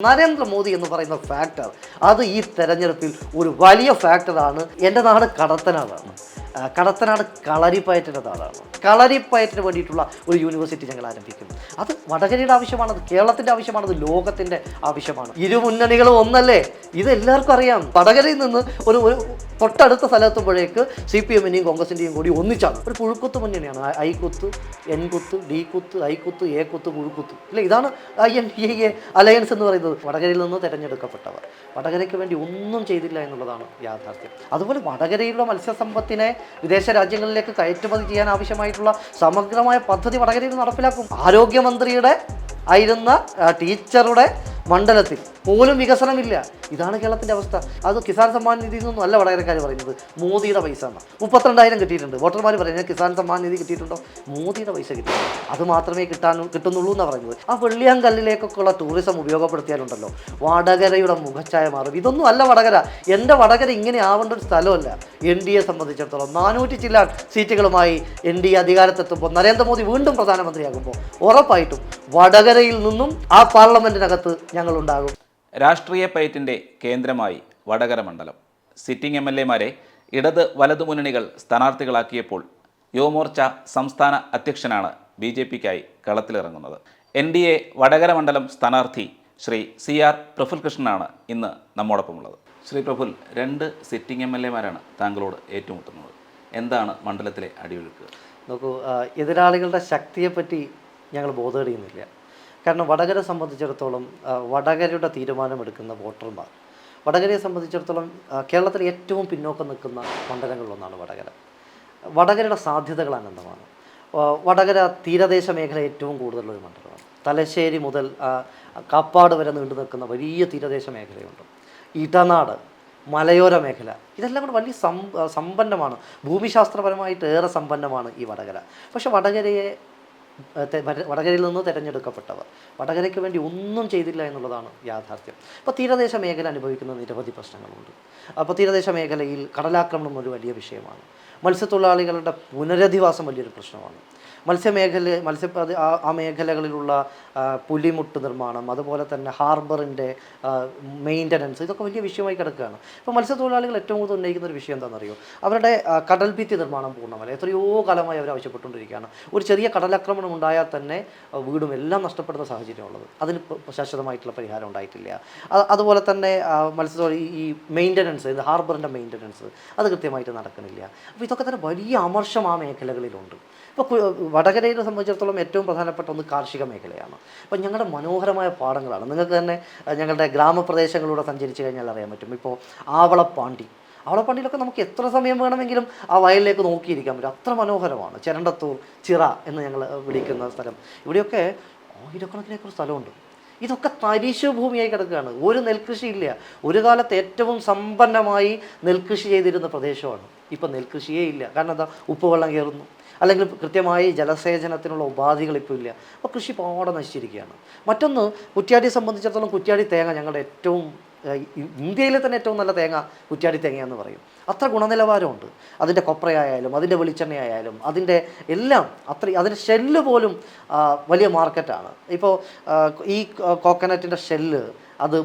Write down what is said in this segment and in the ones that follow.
നരേന്ദ്രമോദി എന്ന് പറയുന്ന ഫാക്ടർ അത് ഈ തെരഞ്ഞെടുപ്പിൽ ഒരു വലിയ ഫാക്ടറാണ് എന്റെ നാട് കടത്തനാടാണ് കടത്തനാട് കളരിപ്പയറ്റിന്റെ നാടാണ്. കളരിപ്പയറ്റിന് വേണ്ടിയിട്ടുള്ള ഒരു യൂണിവേഴ്സിറ്റി ഞങ്ങൾ ആരംഭിക്കും അത് വടകരയുടെ ആവശ്യമാണ് അത് കേരളത്തിന്റെ ആവശ്യമാണ് അത് ലോകത്തിന്റെ ആവശ്യമാണ്. ഇരു മുന്നണികളും ഒന്നല്ലേ? ഇത് എല്ലാവർക്കും അറിയാം. വടകരയിൽ നിന്ന് ഒരു ഒരു തൊട്ടടുത്ത സ്ഥലത്തുമ്പോഴേക്ക് സി പി എമ്മിന്റെയും കോൺഗ്രസിന്റെയും കൂടി ഒന്നിച്ചാണ്. ഒരു പുഴുക്കുത്ത് മുന്നണിയാണ് ഐ- കുത്ത് എൻ കുത്ത് ഡി കുത്ത് ഐ കുത്ത് എ കുത്ത് പുഴുക്കുത്ത് ഇല്ല ഇതാണ് I N D A alliance എന്ന് പറയുന്നത്. വടകരയിൽ നിന്ന് തിരഞ്ഞെടുക്കപ്പെട്ടവർ. വടകരയ്ക്ക് വേണ്ടി ഒന്നും ചെയ്തില്ല എന്നുള്ളതാണ് യാഥാർത്ഥ്യം. അതുപോലെ വടകരയിലുള്ള മത്സ്യസമ്പത്തിനെ വിദേശ രാജ്യങ്ങളിലേക്ക് കയറ്റുമതി ചെയ്യാൻ ആവശ്യമായിട്ടുള്ള സമഗ്രമായ പദ്ധതി വടകരയിൽ നടപ്പിലാക്കും. ആരോഗ്യമന്ത്രിയുടെ ആയിരുന്ന ടീച്ചറുടെ മണ്ഡലത്തിൽ പോലും വികസനമില്ല. ഇതാണ് കേരളത്തിന്റെ അവസ്ഥ. അത് കിസാൻ സമ്മാൻ നിധിയിൽ നിന്നും അല്ല വടകരക്കാർ പറയുന്നത്. മോദിയുടെ പൈസ എന്നാണ് മുപ്പത്തിരണ്ടായിരം കിട്ടിയിട്ടുണ്ട്. വോട്ടർമാർ പറയുന്നത് കിസാൻ സമ്മാൻ നിധി കിട്ടിയിട്ടുണ്ടോ? മോദിയുടെ പൈസ കിട്ടിയിട്ടുണ്ട് അത് മാത്രമേ കിട്ടാൻ കിട്ടുന്നുള്ളൂ എന്നാണ് പറയുന്നത്. ആ വെള്ളിയാങ്കല്ലിലേക്കൊക്കെയുള്ള ടൂറിസം ഉപയോഗപ്പെടുത്തിയാലുണ്ടല്ലോ. വടകരയുടെ മുഖച്ഛായ മാറും. ഇതൊന്നും അല്ല വടകര. എന്റെ വടകര ഇങ്ങനെ ആവേണ്ട ഒരു സ്ഥലമല്ല. എൻ ഡി എ സംബന്ധിച്ചിടത്തോളം നാനൂറ്റി ചില സീറ്റുകളുമായി എൻ ഡി എ അധികാരത്തെത്തുമ്പോൾ നരേന്ദ്രമോദി വീണ്ടും പ്രധാനമന്ത്രിയാകുമ്പോൾ ഉറപ്പായിട്ടും വടകരയിൽ നിന്നും ആ പാർലമെന്റിനകത്ത് ഞങ്ങളുണ്ടാകും. രാഷ്ട്രീയ പയറ്റിന്റെ കേന്ദ്രമായി വടകര മണ്ഡലം. സിറ്റിംഗ് എം എൽ എമാരെ ഇടത് വലതു മുന്നണികൾ സ്ഥാനാർത്ഥികളാക്കിയപ്പോൾ യുവമോർച്ച സംസ്ഥാന അധ്യക്ഷനാണ് ബി ജെ പിക്കായി കളത്തിലിറങ്ങുന്നത്. എൻ ഡി എ വടകര മണ്ഡലം സ്ഥാനാർത്ഥി ശ്രീ സി ആർ പ്രഫുൽ കൃഷ്ണനാണ് ഇന്ന് നമ്മോടൊപ്പമുള്ളത്. ശ്രീ പ്രഫുൽ രണ്ട് സിറ്റിംഗ് എം എൽ എമാരാണ് താങ്കളോട് ഏറ്റുമുട്ടുന്നത്. എന്താണ് മണ്ഡലത്തിലെ അടിയൊഴുക്ക്? നോക്കൂ എതിരാളികളുടെ ശക്തിയെപ്പറ്റി ഞങ്ങൾ ബോധമടിയുന്നില്ല കാരണം വടകര സംബന്ധിച്ചിടത്തോളം വടകരയുടെ തീരുമാനമെടുക്കുന്ന വോട്ടർമാർ വടകരയെ സംബന്ധിച്ചിടത്തോളം കേരളത്തിൽ ഏറ്റവും പിന്നോക്കം നിൽക്കുന്ന മണ്ഡലങ്ങളിലൊന്നാണ് വടകര. വടകരയുടെ സാധ്യതകൾ അനന്തമാണ്. വടകര തീരദേശ മേഖല ഏറ്റവും കൂടുതലുള്ള ഒരു മണ്ഡലമാണ്. തലശ്ശേരി മുതൽ കാപ്പാട് വരെ നീണ്ടു നിൽക്കുന്ന വലിയ തീരദേശ മേഖലയുണ്ട്. ഇടനാട് മലയോര മേഖല ഇതെല്ലാം കൂടെ വലിയ സമ്പന്നമാണ്. ഭൂമിശാസ്ത്രപരമായിട്ട് ഏറെ സമ്പന്നമാണ് ഈ വടകര. പക്ഷെ വടകരയെ വടകരയിൽ നിന്ന് തിരഞ്ഞെടുക്കപ്പെട്ടവർ. വടകരയ്ക്ക് വേണ്ടി ഒന്നും ചെയ്തില്ല എന്നുള്ളതാണ് യാഥാർത്ഥ്യം. അപ്പോൾ തീരദേശ മേഖല അനുഭവിക്കുന്ന നിരവധി പ്രശ്നങ്ങളുണ്ട്. അപ്പോൾ തീരദേശ മേഖലയിൽ കടലാക്രമണം ഒരു വലിയ വിഷയമാണ്. മത്സ്യത്തൊഴിലാളികളുടെ പുനരധിവാസം വലിയൊരു പ്രശ്നമാണ്. മത്സ്യമേഖല മത്സ്യ ആ മേഖലകളിലുള്ള പുലിമുട്ട് നിർമ്മാണം അതുപോലെ തന്നെ ഹാർബറിന്റെ മെയിന്റനൻസ് ഇതൊക്കെ വലിയ വിഷയമായി കിടക്കുകയാണ്. ഇപ്പോൾ മത്സ്യത്തൊഴിലാളികൾ ഏറ്റവും കൂടുതൽ ഉന്നയിക്കുന്ന ഒരു വിഷയം എന്താണെന്നറിയോ? അവരുടെ കടൽഭിത്തി നിർമ്മാണം പൂർണമല്ല. എത്രയോ കാലമായി അവർ ആവശ്യപ്പെട്ടുകൊണ്ടിരിക്കുകയാണ്. ഒരു ചെറിയ കടലാക്രമണം ഉണ്ടായാൽ തന്നെ വീടും എല്ലാം നഷ്ടപ്പെടുന്ന സാഹചര്യമുള്ളത് അതിന് ശാശ്വതമായിട്ടുള്ള പരിഹാരം ഉണ്ടായിട്ടില്ല. അതുപോലെ തന്നെ മത്സ്യത്തൊഴിൽ ഈ മെയിന്റനൻസ് ഹാർബറിന്റെ മെയിന്റനൻസ് അത് കൃത്യമായിട്ട് നടക്കുന്നില്ല. അപ്പോൾ ഇതൊക്കെ തന്നെ വലിയ അമർഷം ആ മേഖലകളിലുണ്ട്. ഇപ്പോൾ വടകരയെ സംബന്ധിച്ചിടത്തോളം ഏറ്റവും പ്രധാനപ്പെട്ട ഒന്ന് കാർഷിക മേഖലയാണ്. അപ്പോൾ ഞങ്ങളുടെ മനോഹരമായ പാടങ്ങളാണ്. നിങ്ങൾക്ക് തന്നെ ഞങ്ങളുടെ ഗ്രാമപ്രദേശങ്ങളിലൂടെ സഞ്ചരിച്ചു കഴിഞ്ഞാൽ അറിയാൻ പറ്റും. ഇപ്പോൾ ആവളപ്പാണ്ടി. അവളപ്പാണ്ടിയിലൊക്കെ നമുക്ക് എത്ര സമയം വേണമെങ്കിലും ആ വയലിലേക്ക് നോക്കിയിരിക്കാൻ പറ്റും. അത്ര മനോഹരമാണ്. ചിരണ്ടത്തൂർ ചിറ എന്ന് ഞങ്ങൾ വിളിക്കുന്ന സ്ഥലം. ഇവിടെയൊക്കെ ആയിരക്കണക്കിന് സ്ഥലമുണ്ട്. ഇതൊക്കെ തരിശു ഭൂമിയായി കിടക്കുകയാണ്. ഒരു നെൽകൃഷി ഇല്ല. ഒരു കാലത്ത് ഏറ്റവും സമ്പന്നമായി നെൽകൃഷി ചെയ്തിരുന്ന പ്രദേശമാണ്. ഇപ്പം നെൽകൃഷിയേ ഇല്ല. കാരണം എന്താ? ഉപ്പുവെള്ളം കയറുന്നു. അല്ലെങ്കിൽ കൃത്യമായി ജലസേചനത്തിനുള്ള ഉപാധികൾ ഇപ്പോൾ ഇല്ല. അപ്പോൾ കൃഷി പാടെ നശിച്ചിരിക്കുകയാണ്. മറ്റൊന്ന് കുറ്റ്യാടിയെ സംബന്ധിച്ചിടത്തോളം കുറ്റ്യാടി തേങ്ങ ഞങ്ങളുടെ ഏറ്റവും ഇന്ത്യയിലെ തന്നെ ഏറ്റവും നല്ല തേങ്ങ കുറ്റ്യാടി തേങ്ങയെന്ന് പറയും. അത്ര ഗുണനിലവാരമുണ്ട്. അതിന്റെ കൊപ്രയായാലും അതിന്റെ വെളിച്ചെണ്ണയായാലും അതിന്റെ എല്ലാം അത്ര അതിന്റെ ഷെല്ല് പോലും വലിയ മാർക്കറ്റാണ്. ഇപ്പോൾ ഈ കോക്കനറ്റിന്റെ ഷെല്ല് അത്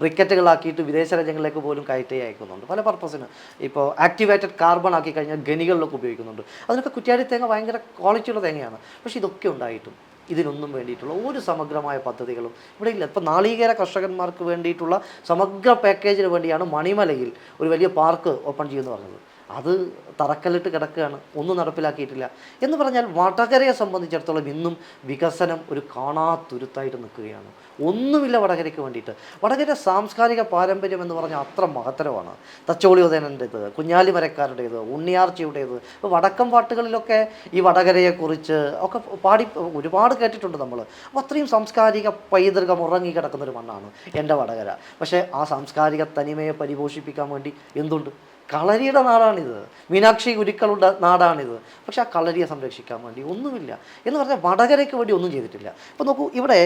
ബ്രിക്കറ്റുകളാക്കിയിട്ട് വിദേശ രാജ്യങ്ങളിലേക്ക് പോലും കയറ്റി അയക്കുന്നുണ്ട്. പല പർപ്പസിന്. ഇപ്പോൾ ആക്ടിവേറ്റഡ് കാർബൺ ആക്കി കഴിഞ്ഞാൽ ഗനികളിലൊക്കെ ഉപയോഗിക്കുന്നുണ്ട്. അതിനൊക്കെ കുറ്റ്യാടി തേങ്ങ ഭയങ്കര ക്വാളിറ്റിയുള്ള തേങ്ങയാണ്. പക്ഷേ ഇതൊക്കെ ഉണ്ടായിട്ടും ഇതിനൊന്നും വേണ്ടിയിട്ടുള്ള ഒരു സമഗ്രമായ പദ്ധതികളും ഇവിടെ ഇല്ല. ഇപ്പോൾ നാളികേര കർഷകന്മാർക്ക് വേണ്ടിയിട്ടുള്ള സമഗ്ര പാക്കേജിന് വേണ്ടിയാണ് മണിമലയിൽ ഒരു വലിയ പാർക്ക് ഓപ്പൺ ചെയ്യുമെന്ന് പറഞ്ഞത്. അത് തറക്കല്ലിട്ട് കിടക്കുകയാണ്. ഒന്നും നടപ്പിലാക്കിയിട്ടില്ല. എന്ന് പറഞ്ഞാൽ വടകരയെ സംബന്ധിച്ചിടത്തോളം ഇന്നും വികസനം ഒരു കാണാത്തുരുത്തായിട്ട് നിൽക്കുകയാണ്. ഒന്നുമില്ല വടകരയ്ക്ക് വേണ്ടിയിട്ട്. വടകര സാംസ്കാരിക പാരമ്പര്യം എന്ന് പറഞ്ഞാൽ അത്ര മഹത്തരമാണ്. തച്ചോളിയോദനന്റേത് കുഞ്ഞാലിമരക്കാരുടേത് ഉണ്ണിയാർച്ചയുടേത് ഇപ്പോൾ വടക്കം പാട്ടുകളിലൊക്കെ ഈ വടകരയെക്കുറിച്ച് ഒക്കെ പാടി ഒരുപാട് കേട്ടിട്ടുണ്ട് നമ്മൾ അപ്പോൾ അത്രയും സാംസ്കാരിക പൈതൃകം ഉറങ്ങി കിടക്കുന്ന ഒരു മണ്ണാണ് എന്റെ വടകര. പക്ഷേ ആ സാംസ്കാരിക തനിമയെ പരിപോഷിപ്പിക്കാൻ വേണ്ടി എന്തുണ്ട്? കളരിയുടെ നാടാണിത്. മീനാക്ഷി ഗുരുക്കളുടെ നാടാണിത്. പക്ഷെ ആ കളരിയെ സംരക്ഷിക്കാൻ വേണ്ടി ഒന്നുമില്ല. എന്ന് പറഞ്ഞാൽ വടകരയ്ക്ക് വേണ്ടി ഒന്നും ചെയ്തിട്ടില്ല. ഇപ്പോൾ നോക്കൂ ഇവിടെ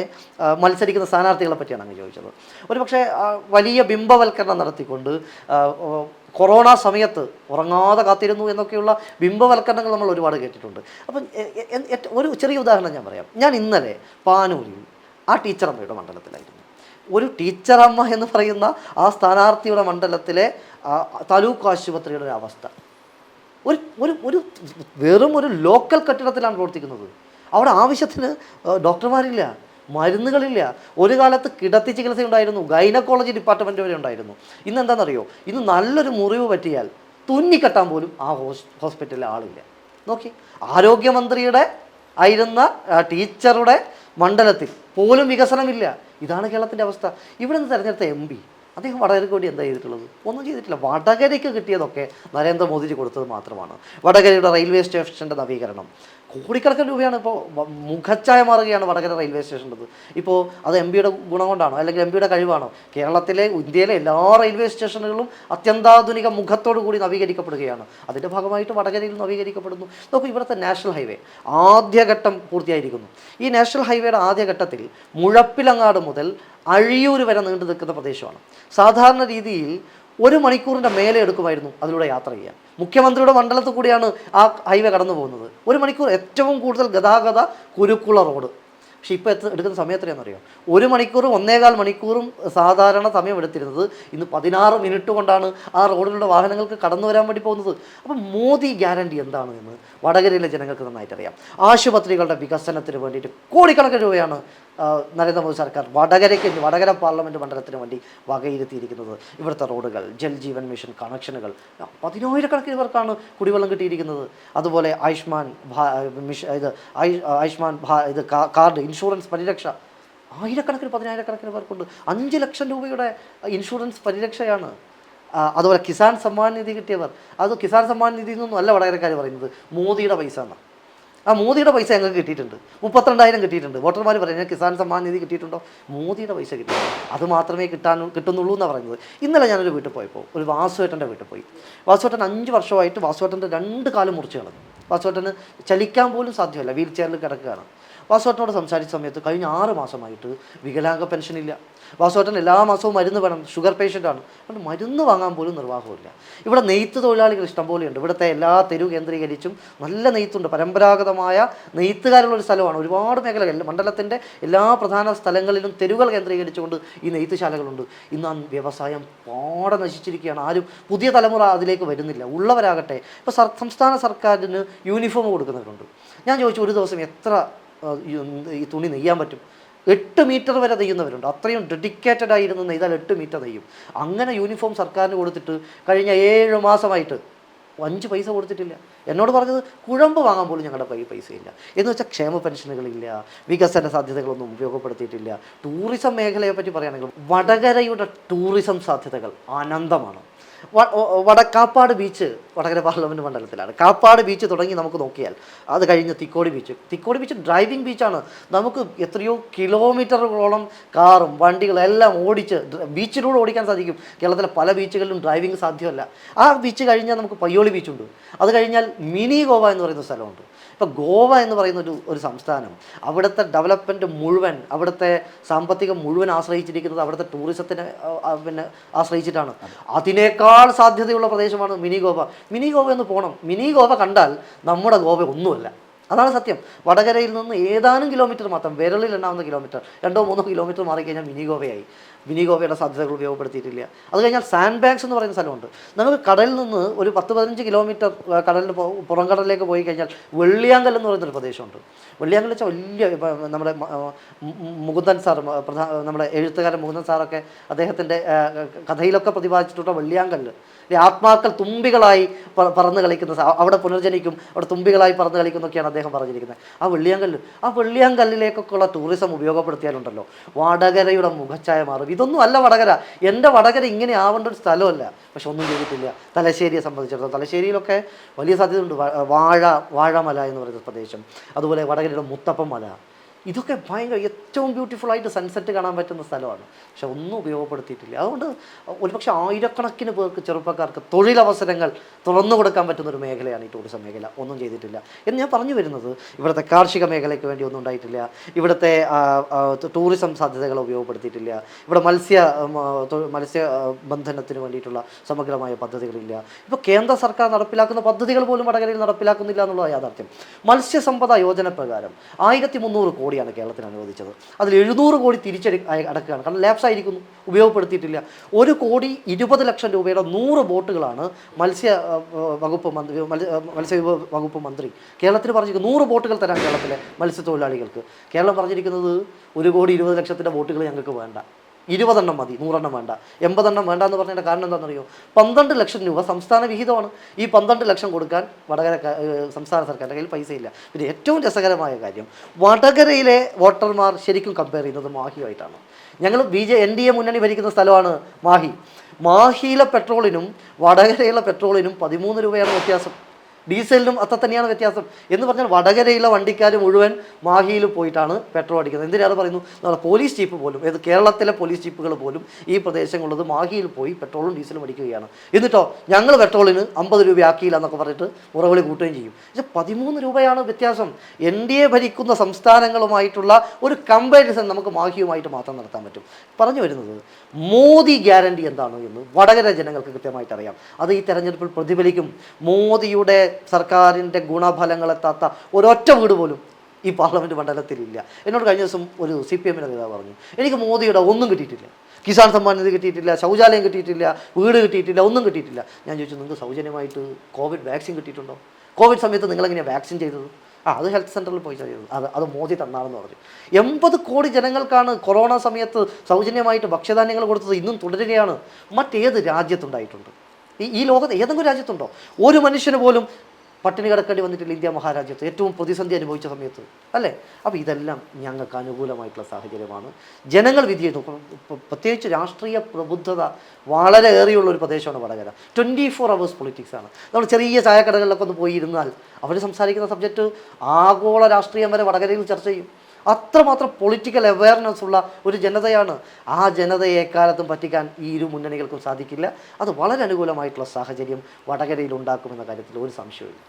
മത്സരിക്കുന്ന സ്ഥാനാർത്ഥികളെ പറ്റിയാണ് അങ്ങ് ചോദിച്ചത്. ഒരു പക്ഷേ വലിയ ബിംബവൽക്കരണം നടത്തിക്കൊണ്ട് കൊറോണ സമയത്ത് ഉറങ്ങാതെ കാത്തിരുന്നു എന്നൊക്കെയുള്ള ബിംബവൽക്കരണങ്ങൾ നമ്മൾ ഒരുപാട് കേട്ടിട്ടുണ്ട്. അപ്പം ഒരു ചെറിയ ഉദാഹരണം ഞാൻ പറയാം. ഞാൻ ഇന്നലെ പാനൂരിൽ ആ ടീച്ചറമ്മയുടെ മണ്ഡലത്തിലായിരുന്നു. ഒരു ടീച്ചറമ്മ എന്ന് പറയുന്ന ആ സ്ഥാനാർത്ഥിയുടെ മണ്ഡലത്തിലെ താലൂക്ക് ആശുപത്രിയുടെ ഒരു അവസ്ഥ. ഒരു ഒരു ഒരു വെറും ഒരു ലോക്കൽ കെട്ടിടത്തിലാണ് പ്രവർത്തിക്കുന്നത്. അവിടെ ആവശ്യത്തിന് ഡോക്ടർമാരില്ല മരുന്നുകളില്ല. ഒരു കാലത്ത് കിടത്തി ചികിത്സ ഉണ്ടായിരുന്നു ഗൈനക്കോളജി ഡിപ്പാർട്ട്മെന്റ് വരെ ഉണ്ടായിരുന്നു. ഇന്ന് എന്താണെന്നറിയോ? ഇന്ന് നല്ലൊരു മുറിവ് പറ്റിയാൽ തുന്നിക്കെട്ടാൻ പോലും ആ ഹോസ് ഹോസ്പിറ്റലിൽ ആളില്ല. നോക്കി ആരോഗ്യമന്ത്രിയുടെ ആയിരുന്ന ടീച്ചറുടെ മണ്ഡലത്തിൽ പോലും വികസനമില്ല. ഇതാണ് കേരളത്തിന്റെ അവസ്ഥ. ഇവിടെ നിന്ന് തിരഞ്ഞെടുത്ത എം പി അദ്ദേഹം വടകരയ്ക്ക് വേണ്ടി എന്താ ചെയ്തിട്ടുള്ളത്? ഒന്നും ചെയ്തിട്ടില്ല. വടകരയ്ക്ക് കിട്ടിയതൊക്കെ നരേന്ദ്രമോദിജി കൊടുത്തത് മാത്രമാണ്. വടകരയുടെ റെയിൽവേ സ്റ്റേഷന്റെ നവീകരണം. കോടിക്കണക്കിന് രൂപയാണ് ഇപ്പോൾ മുഖച്ഛായ മാറുകയാണ് വടകര റെയിൽവേ സ്റ്റേഷന്റെത് ഇപ്പോൾ അത് എം പിയുടെ ഗുണം കൊണ്ടാണോ? അല്ലെങ്കിൽ എം പിയുടെ കഴിവാണോ? കേരളത്തിലെ ഇന്ത്യയിലെ എല്ലാ റെയിൽവേ സ്റ്റേഷനുകളും അത്യന്താധുനിക മുഖത്തോടു കൂടി നവീകരിക്കപ്പെടുകയാണ്. അതിന്റെ ഭാഗമായിട്ട് വടകരയിൽ നവീകരിക്കപ്പെടുന്നു. നോക്കൂ ഇവിടുത്തെ നാഷണൽ ഹൈവേ ആദ്യഘട്ടം പൂർത്തിയായിരിക്കുന്നു. ഈ നാഷണൽ ഹൈവേയുടെ ആദ്യഘട്ടത്തിൽ മുഴപ്പിലങ്ങാട് മുതൽ അഴിയൂർ വരെ നീണ്ടു നിൽക്കുന്ന പ്രദേശമാണ്. സാധാരണ രീതിയിൽ ഒരു മണിക്കൂറിന്റെ മേലെ എടുക്കുമായിരുന്നു അതിലൂടെ യാത്ര ചെയ്യാൻ. മുഖ്യമന്ത്രിയുടെ മണ്ഡലത്തിൽ കൂടിയാണ് ആ ഹൈവേ കടന്നു പോകുന്നത്. ഒരു മണിക്കൂർ ഏറ്റവും കൂടുതൽ ഗതാഗത കുരുക്കുള്ള റോഡ് പക്ഷേ ഇപ്പോൾ എത്ര എടുക്കുന്ന സമയം എത്രയാണെന്നറിയോ ഒരു മണിക്കൂറും ഒന്നേകാൽ മണിക്കൂറും സാധാരണ സമയം എടുത്തിരുന്നത് ഇന്ന് പതിനാറ് മിനിറ്റ് കൊണ്ടാണ് ആ റോഡിലൂടെ വാഹനങ്ങൾക്ക് കടന്നു വരാൻ വേണ്ടി പോകുന്നത്. അപ്പം മോദി ഗ്യാരണ്ടി എന്താണ് എന്ന് വടകരയിലെ ജനങ്ങൾക്ക് നന്നായിട്ട് അറിയാം ആശുപത്രികളുടെ വികസനത്തിന് വേണ്ടിയിട്ട് കോടിക്കണക്കിന് രൂപയാണ് നരേന്ദ്രമോദി സർക്കാർ വടകരയ്ക്ക് വടകര പാർലമെന്റ് മണ്ഡലത്തിന് വേണ്ടി വകയിരുത്തിയിരിക്കുന്നത് ഇവിടുത്തെ റോഡുകൾ ജൽജീവൻ മിഷൻ കണക്ഷനുകൾ. പതിനായിരക്കണക്കിന് ഇവർക്കാണ് കുടിവെള്ളം കിട്ടിയിരിക്കുന്നത്. അതുപോലെ ആയുഷ്മാൻ മിഷ ഇത് ആയുഷ്മാൻ ഇത് കാർഡ് ഇൻഷുറൻസ് പരിരക്ഷ. ആയിരക്കണക്കിന് പതിനായിരക്കണക്കിന് പേർക്കുണ്ട്. അഞ്ച് ലക്ഷം രൂപയുടെ ഇൻഷുറൻസ് പരിരക്ഷയാണ്. അതുപോലെ കിസാൻ സമ്മാൻ നിധി കിട്ടിയവർ. അത് കിസാൻ സമ്മാൻ നിധി എന്നൊന്നും അല്ല വടകരക്കാർ പറയുന്നത്. മോദിയുടെ പൈസ എന്നാണ്. ആ മോദിയുടെ പൈസ ഞങ്ങൾക്ക് കിട്ടിയിട്ടുണ്ട്. മുപ്പത്തിരണ്ടായിരം കിട്ടിയിട്ടുണ്ട്. വോട്ടർമാർ പറയുന്നത് കിസാൻ സമ്മാൻ നിധി കിട്ടിയിട്ടുണ്ടോ? മോദിയുടെ പൈസ കിട്ടി അത് മാത്രമേ കിട്ടാൻ കിട്ടുന്നുള്ളൂ എന്നാണ് പറയുന്നത്. ഇന്നലെ ഞാനൊരു വീട്ടിൽ പോയപ്പോൾ ഒരു വാസുവേട്ടന്റെ വീട്ടിൽ പോയി. വാസുവേട്ടൻ അഞ്ച് വർഷമായിട്ട് വാസുവേട്ടന്റെ രണ്ട് കാലം മുറിച്ച് കളഞ്ഞു വാസുവേട്ടന് ചലിക്കാൻ പോലും സാധ്യമല്ല. വീൽ ചെയറിൽ കിടക്കുകയാണ്. വാസുവേട്ടനോട് സംസാരിച്ച സമയത്ത് കഴിഞ്ഞ ആറ് മാസമായിട്ട് വികലാംഗ പെൻഷനില്ല. വാസുവേട്ടൻ എല്ലാ മാസവും മരുന്ന് വേണം ഷുഗർ പേഷ്യന്റാണ് അതുകൊണ്ട് മരുന്ന് വാങ്ങാൻ പോലും നിർവാഹമില്ല ഇവിടെ നെയ്ത്ത് തൊഴിലാളികൾ ഇഷ്ടംപോലെയുണ്ട് ഇവിടുത്തെ എല്ലാ തെരു കേന്ദ്രീകരിച്ചും നല്ല നെയ്ത്തുണ്ട്. പരമ്പരാഗതമായ നെയ്ത്തുകാരുള്ള ഒരു സ്ഥലമാണ്. ഒരുപാട് മേഖലകൾ മണ്ഡലത്തിന്റെ എല്ലാ പ്രധാന സ്ഥലങ്ങളിലും തെരുവുകൾ കേന്ദ്രീകരിച്ചുകൊണ്ട് ഈ നെയ്ത്തുശാലകളുണ്ട്. ഇന്ന് ആ വ്യവസായം പാടെ നശിച്ചിരിക്കുകയാണ്. ആരും പുതിയ തലമുറ അതിലേക്ക് വരുന്നില്ല. ഉള്ളവരാകട്ടെ. ഇപ്പോൾ സംസ്ഥാന സർക്കാരിന് യൂണിഫോം കൊടുക്കുന്നവരുണ്ട്. ഞാൻ ചോദിച്ചു ഒരു ദിവസം എത്ര ഈ തുണി നെയ്യാൻ പറ്റും? എട്ട് മീറ്റർ വരെ തെയ്യുന്നവരുണ്ട്. അത്രയും ഡെഡിക്കേറ്റഡ് ആയിരുന്നു നെയ്താൽ എട്ട് മീറ്റർ തെയ്യും. അങ്ങനെ യൂണിഫോം സർക്കാരിന് കൊടുത്തിട്ട് കഴിഞ്ഞ ഏഴ് മാസമായിട്ട് അഞ്ച് പൈസ കൊടുത്തിട്ടില്ല. എന്നോട് പറഞ്ഞത് കുഴമ്പ് വാങ്ങാൻ പോലും ഞങ്ങളുടെ കയ്യിൽ പൈസയില്ല എന്ന് വെച്ചാൽ ക്ഷേമ പെൻഷനുകളില്ല വികസന സാധ്യതകളൊന്നും ഉപയോഗപ്പെടുത്തിയിട്ടില്ല. ടൂറിസം മേഖലയെ പറ്റി പറയുകയാണെങ്കിൽ വടകരയുടെ ടൂറിസം സാധ്യതകൾ അനന്തമാണ്. വ- ഒ- വട കാപ്പാട് ബീച്ച് വടകര പാർലമെന്റ് മണ്ഡലത്തിലാണ്. കാപ്പാട് ബീച്ച് തുടങ്ങി നമുക്ക് നോക്കിയാൽ. അത് കഴിഞ്ഞ് Thikkodi beach. Thikkodi beach driving ബീച്ചാണ്. നമുക്ക് എത്രയോ കിലോമീറ്ററുകളോളം കാറും വണ്ടികളും എല്ലാം ഓടിച്ച് ബീച്ചിലൂടെ ഓടിക്കാൻ സാധിക്കും. കേരളത്തിലെ പല ബീച്ചുകളിലും ഡ്രൈവിംഗ് സാധ്യമല്ല. ആ ബീച്ച് കഴിഞ്ഞാൽ നമുക്ക് പയ്യോളി ബീച്ചുണ്ട്. അത് കഴിഞ്ഞാൽ മിനി ഗോവ എന്ന് പറയുന്ന സ്ഥലമുണ്ട്. ഇപ്പോൾ ഗോവ എന്ന് പറയുന്ന ഒരു ഒരു സംസ്ഥാനം അവിടുത്തെ ഡെവലപ്മെന്റ് മുഴുവൻ അവിടുത്തെ സാമ്പത്തികം മുഴുവൻ ആശ്രയിച്ചിരിക്കുന്നത് അവിടുത്തെ ടൂറിസത്തിനെ പിന്നെ ആശ്രയിച്ചിട്ടാണ്. അതിനേക്കാൾ സാധ്യതയുള്ള പ്രദേശമാണ് മിനി ഗോവ. മിനി ഗോവ എന്ന് പോകണം മിനി ഗോവ കണ്ടാൽ നമ്മുടെ ഗോവ ഒന്നുമല്ല. അതാണ് സത്യം. വടകരയിൽ നിന്ന് ഏതാനും കിലോമീറ്റർ മാത്രം വിരലിൽ എണ്ണാവുന്ന കിലോമീറ്റർ രണ്ടോ മൂന്നോ കിലോമീറ്റർ മാറിക്കഴിഞ്ഞാൽ മിനി ഗോവയായി മിനി ഗോവയുടെ സാധ്യതകൾ ഉപയോഗപ്പെടുത്തിയിട്ടില്ല. അത് കഴിഞ്ഞാൽ സാൻഡ് ബാങ്ക്സ് എന്ന് പറയുന്ന സ്ഥലമുണ്ട്. നമുക്ക് കടലിൽ നിന്ന് ഒരു പത്ത് പതിനഞ്ച് കിലോമീറ്റർ കടലിൽ പുറം കടലിലേക്ക് പോയി കഴിഞ്ഞാൽ വെള്ളിയാങ്കൽ എന്ന് പറയുന്നൊരു പ്രദേശമുണ്ട്. വെള്ളിയാങ്കൽ വെച്ചാൽ വലിയ നമ്മുടെ മുകുന്ദൻ സാർ പ്രധാന നമ്മുടെ എഴുത്തുകാരൻ മുകുന്ദൻ സാറൊക്കെ അദ്ദേഹത്തിന്റെ കഥയിലൊക്കെ പ്രതിപാദിച്ചിട്ടുള്ള വെള്ളിയാങ്കല്ല് ആത്മാക്കൾ തുമ്പികളായി പറന്ന് കളിക്കുന്ന അവിടെ പുനർജനിക്കും അവിടെ തുമ്പികളായി പറന്ന് കളിക്കുന്നൊക്കെയാണ് അദ്ദേഹം പറഞ്ഞിരിക്കുന്നത്. ആ വെള്ളിയാങ്കല്ല് ആ വെള്ളിയാങ്കല്ലിലേക്കൊക്കെയുള്ള ടൂറിസം ഉപയോഗപ്പെടുത്തിയാലുണ്ടല്ലോ. വാടകരയുടെ മുഖച്ഛായ മാറും. ഇതൊന്നും അല്ല വടകര. എന്റെ വടകര ഇങ്ങനെ ആവേണ്ട ഒരു സ്ഥലമല്ല. പക്ഷെ ഒന്നും ചെയ്തിട്ടില്ല. തലശ്ശേരിയെ സംബന്ധിച്ചിടത്തോളം. തലശ്ശേരിയിലൊക്കെ വലിയ സാധ്യതയുണ്ട്. വാഴ വാഴമല എന്ന് പറയുന്ന പ്രദേശം. അതുപോലെ വടകരയുടെ മുത്തപ്പൻ മല. ഇതൊക്കെ ഭയങ്കര ഏറ്റവും ബ്യൂട്ടിഫുൾ ആയിട്ട് സൺസെറ്റ് കാണാൻ പറ്റുന്ന സ്ഥലമാണ്. പക്ഷെ ഒന്നും ഉപയോഗപ്പെടുത്തിയിട്ടില്ല. അതുകൊണ്ട് ഒരുപക്ഷെ ആയിരക്കണക്കിന് പേർക്ക് ചെറുപ്പക്കാർക്ക് തൊഴിലവസരങ്ങൾ തുറന്നു കൊടുക്കാൻ പറ്റുന്ന ഒരു മേഖലയാണ് ഈ ടൂറിസം മേഖല. ഒന്നും ചെയ്തിട്ടില്ല. എന്ന് ഞാൻ പറഞ്ഞു വരുന്നത് ഇവിടുത്തെ കാർഷിക മേഖലയ്ക്ക് വേണ്ടി ഒന്നും ഉണ്ടായിട്ടില്ല. ഇവിടുത്തെ ടൂറിസം സാധ്യതകൾ ഉപയോഗപ്പെടുത്തിയിട്ടില്ല. ഇവിടെ മത്സ്യ മത്സ്യ ബന്ധനത്തിന് വേണ്ടിയിട്ടുള്ള സമഗ്രമായ പദ്ധതികളില്ല. ഇപ്പോൾ കേന്ദ്ര സർക്കാർ നടപ്പിലാക്കുന്ന പദ്ധതികൾ പോലും വടകരയിൽ നടപ്പിലാക്കുന്നില്ല എന്നുള്ളതാണ് യാഥാർത്ഥ്യം. മത്സ്യസമ്പദ യോജന പ്രകാരം ആയിരത്തി മുന്നൂറ് കോടി കോടിയാണ് കേരളത്തിന് അനുവദിച്ചത്. അതിൽ എഴുന്നൂറ് കോടി തിരിച്ചടി അടക്കുകയാണ്. കാരണം ലാപ്സ് ആയിരിക്കുന്നു ഉപയോഗപ്പെടുത്തിയിട്ടില്ല. ഒരു കോടി ഇരുപത് ലക്ഷം രൂപയുടെ നൂറ് ബോട്ടുകളാണ് മത്സ്യ വകുപ്പ് മന്ത്രി മത്സ്യ വകുപ്പ് മന്ത്രി കേരളത്തിന് പറഞ്ഞിരിക്കുന്നത് നൂറ് ബോട്ടുകൾ തരാം കേരളത്തിലെ മത്സ്യത്തൊഴിലാളികൾക്ക്. കേരളം പറഞ്ഞിരിക്കുന്നത് ഒരു കോടി ഇരുപത് ലക്ഷത്തിന്റെ ബോട്ടുകൾ ഞങ്ങൾക്ക് വേണ്ട. ഇരുപതെണ്ണം മതി നൂറെണ്ണം വേണ്ട. എൺപതെണ്ണം വേണ്ട എന്ന് പറഞ്ഞതിന്റെ കാരണം എന്താണെന്നറിയോ? പന്ത്രണ്ട് ലക്ഷം രൂപ സംസ്ഥാന വിഹിതമാണ്. ഈ പന്ത്രണ്ട് ലക്ഷം കൊടുക്കാൻ വടകര സംസ്ഥാന സർക്കാരിന്റെ കയ്യിൽ പൈസയില്ല. പിന്നെ ഏറ്റവും രസകരമായ കാര്യം വടകരയിലെ വോട്ടർമാർ ശരിക്കും കമ്പയർ ചെയ്യുന്നത് മാഹിയുമായിട്ടാണ്. ഞങ്ങൾ B J N D A മുന്നണി ഭരിക്കുന്ന സ്ഥലമാണ് മാഹി. മാഹിയിലെ പെട്രോളിനും വടകരയിലെ പെട്രോളിനും പതിമൂന്ന് രൂപയാണ് വ്യത്യാസം. ഡീസലിനും അത്ര തന്നെയാണ് വ്യത്യാസം. എന്ന് പറഞ്ഞാൽ വടകരയിലെ വണ്ടിക്കാർ മുഴുവൻ മാഹിയിൽ പോയിട്ടാണ് പെട്രോൾ അടിക്കുന്നത്. എന്തിനാണ് പറയുന്നു നമ്മുടെ പോലീസ് ജീപ്പ് പോലും ഏത് കേരളത്തിലെ പോലീസ് ജീപ്പുകൾ പോലും ഈ പ്രദേശങ്ങളുള്ളത് മാഹിയിൽ പോയി പെട്രോളും ഡീസലും അടിക്കുകയാണ്. എന്നിട്ടോ ഞങ്ങൾ പെട്രോളിന് അമ്പത് രൂപ ആക്കിയില്ല എന്നൊക്കെ പറഞ്ഞിട്ട് മുറവിളി കൂട്ടുകയും ചെയ്യും. പക്ഷേ പതിമൂന്ന് രൂപയാണ് വ്യത്യാസം. എൻ ഡി എ ഭരിക്കുന്ന സംസ്ഥാനങ്ങളുമായിട്ടുള്ള ഒരു കമ്പാരിസൺ നമുക്ക് മാഹിയുമായിട്ട് മാത്രം നടത്താൻ പറ്റും. പറഞ്ഞു വരുന്നത് മോദി ഗ്യാരണ്ടി എന്താണ് എന്ന് വടകര ജനങ്ങൾക്ക് കൃത്യമായിട്ട് അറിയാം അത് ഈ തെരഞ്ഞെടുപ്പിൽ പ്രതിഫലിക്കും. മോദിയുടെ സർക്കാരിന്റെ ഗുണഫലങ്ങളെത്താത്ത ഒരൊറ്റ വീട് പോലും ഈ പാർലമെന്റ് മണ്ഡലത്തിലില്ല. എന്നോട് കഴിഞ്ഞ ദിവസം ഒരു സി പി എമ്മിന്റെ നേതാവ് പറഞ്ഞു എനിക്ക് മോദിയുടെ ഒന്നും കിട്ടിയിട്ടില്ല. കിസാൻ സമ്മാൻ നിധി കിട്ടിയിട്ടില്ല ശൗചാലയം കിട്ടിയിട്ടില്ല വീട് കിട്ടിയിട്ടില്ല ഒന്നും കിട്ടിയിട്ടില്ല. ഞാൻ ചോദിച്ചു നിങ്ങൾക്ക് സൗജന്യമായിട്ട് കോവിഡ് വാക്സിൻ കിട്ടിയിട്ടുണ്ടോ? കോവിഡ് സമയത്ത് നിങ്ങളെങ്ങനെയാണ് വാക്സിൻ ചെയ്തത്? ആ അത് ഹെൽത്ത് സെന്ററിൽ പോയി ചെയ്തത്. അത് അത് മോദി തന്നാണെന്ന് പറഞ്ഞു. എൺപത് കോടി ജനങ്ങൾക്കാണ് കൊറോണ സമയത്ത് സൗജന്യമായിട്ട് ഭക്ഷ്യധാന്യങ്ങൾ കൊടുത്തത് ഇന്നും തുടരുകയാണ്. മറ്റേത് രാജ്യത്തുണ്ടായിട്ടുണ്ട്. ഈ ഈ ലോകത്ത് ഏതെങ്കിലും രാജ്യത്തുണ്ടോ? ഒരു മനുഷ്യന് പോലും പട്ടിണി കിടക്കേണ്ടി വന്നിട്ടില്ല ഇന്ത്യ മഹാരാജ്യത്ത്. ഏറ്റവും പ്രതിസന്ധി അനുഭവിച്ച സമയത്ത്. അല്ലേ? അപ്പോൾ ഇതെല്ലാം ഞങ്ങൾക്ക് അനുകൂലമായിട്ടുള്ള സാഹചര്യമാണ്. ജനങ്ങൾ വിധി ചെയ്തു. പ്ര- പ്രത്യേകിച്ച് രാഷ്ട്രീയ പ്രബുദ്ധത വളരെ ഏറെയുള്ള ഒരു പ്രദേശമാണ് Vadakara. Twenty four hours politics ആണ്. നമ്മൾ ചെറിയ ചായക്കടകളിലൊക്കെ ഒന്ന് പോയിരുന്നാൽ അവർ സംസാരിക്കുന്ന സബ്ജക്റ്റ് ആഗോള രാഷ്ട്രീയം വരെ വടകരയിൽ ചർച്ച ചെയ്യും. അത്രമാത്രം പൊളിറ്റിക്കൽ അവയർനെസ് ഉള്ള ഒരു ജനതയാണ്. ആ ജനതയെ എക്കാലത്തും പറ്റിക്കാൻ ഈ ഇരു മുന്നണികൾക്കും സാധിക്കില്ല. അത് വളരെ അനുകൂലമായിട്ടുള്ള സാഹചര്യം വടകരയിൽ ഉണ്ടാക്കുമെന്ന കാര്യത്തിൽ ഒരു സംശയമില്ല